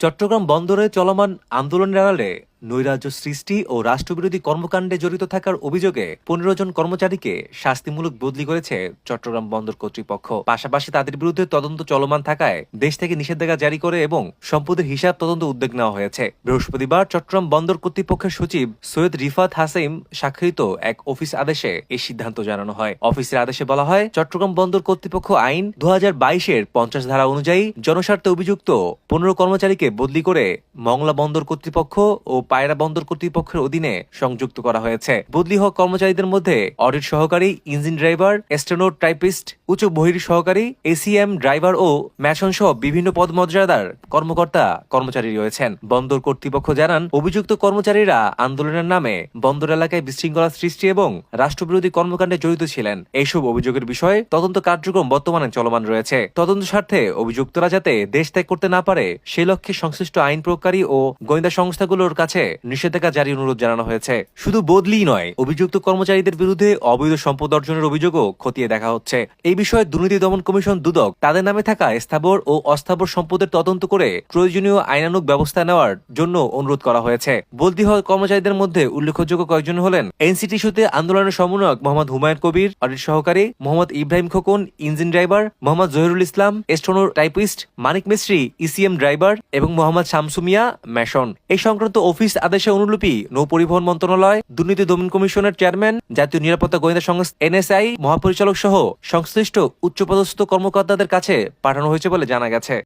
চট্টগ্রাম বন্দরে চলমান আন্দোলনের আড়ালে নৈরাজ্য সৃষ্টি ও রাষ্ট্রবিরোধী কর্মকাণ্ডে জড়িত থাকার অভিযোগে পনেরো জন কর্মচারীকে শাস্তিমূলক বদলি করেছে চট্টগ্রাম বন্দর কর্তৃপক্ষ। পাশাপাশি তাদের বিরুদ্ধে তদন্ত চলমান থাকায় দেশ থেকে নিষেধাজ্ঞা জারি করে এবং সম্পদের হিসাব তদন্ত উদ্যোগ নেওয়া হয়েছে। বৃহস্পতিবার চট্টগ্রাম বন্দর কর্তৃপক্ষের সচিব সৈয়দ রিফাত হাসিম স্বাক্ষরিত এক অফিস আদেশে এই সিদ্ধান্ত জানানো হয়। অফিসের আদেশে বলা হয়, চট্টগ্রাম বন্দর কর্তৃপক্ষ আইন দু হাজার বাইশের পঞ্চাশ ধারা অনুযায়ী জনস্বার্থে অভিযুক্ত পনেরো কর্মচারীকে বদলি করে মংলা বন্দর কর্তৃপক্ষ ও পায়রা বন্দর কর্তৃপক্ষের অধীনে সংযুক্ত করা হয়েছে। বদলি হওয়া কর্মচারীদের মধ্যে অডিট সহকারী, ইঞ্জিন ড্রাইভার স্টেনো টাইপিস্ট, উচ্চ বহির সহকারী, এসিএম ড্রাইভার ও ম্যাশন সহ বিভিন্ন পদমর্যাদার কর্মকর্তা, কর্মচারী রয়েছেন। বন্দর কর্তৃপক্ষ জানান, অভিযুক্ত কর্মচারীরা আন্দোলনের নামে বন্দর এলাকায় বিশৃঙ্খলা সৃষ্টি এবং রাষ্ট্রবিরোধী কর্মকাণ্ডে জড়িত ছিলেন। এইসব অভিযোগের বিষয়ে তদন্ত কার্যক্রম বর্তমানে চলমান রয়েছে। তদন্ত স্বার্থে অভিযুক্তরা যাতে দেশ ত্যাগ করতে না পারে, সে লক্ষ্যে সংশ্লিষ্ট আইন প্রয়োগকারী ও গোয়েন্দা সংস্থাগুলোর কাছে নিষেধাজ্ঞা জারি অনুরোধ জানানো হয়েছে। শুধু বদলিই নয়, অভিযুক্ত কর্মচারীদের বিরুদ্ধে অবৈধ সম্পদ অর্জনের অভিযোগও খতিয়ে দেখা হচ্ছে। এই বিষয়ে দুর্নীতি দমন কমিশন দুদক তাদের নামে থাকা স্থাবর ও অস্থাবর সম্পদের তদন্ত করে প্রয়োজনীয় আইনানুগ ব্যবস্থা নেওয়ার জন্য অনুরোধ করা হয়েছে। বদলি হওয়া কর্মচারীদের মধ্যে উল্লেখযোগ্য কয়েকজন হলেন এনসিটি ইস্যুতে আন্দোলনের সমন্বয়ক মোহাম্মদ হুমায়ুন কবির, অডিট সহকারী মোহাম্মদ ইব্রাহিম খোকন, ইঞ্জিন ড্রাইভার মোহাম্মদ জহিরুল ইসলাম এস্টোনোর টাইপিস্ট মানিক মিস্ত্রি, ইসিএম ড্রাইভার এবং মোহাম্মদ শামসুমিয়া ম্যাশন এই সংক্রান্ত অফিস আদেশে অনুলিপি, নৌ পরিবহন মন্ত্রণালয়, দুর্নীতি দমন কমিশনের চেয়ারম্যান, জাতীয় নিরাপত্তা গোয়েন্দা সংস্থা এনএসআই, মহাপরিচালক সহ সংশ্লিষ্ট উচ্চপদস্থ কর্মকর্তাদের কাছে পাঠানো হয়েছে বলে জানা গেছে।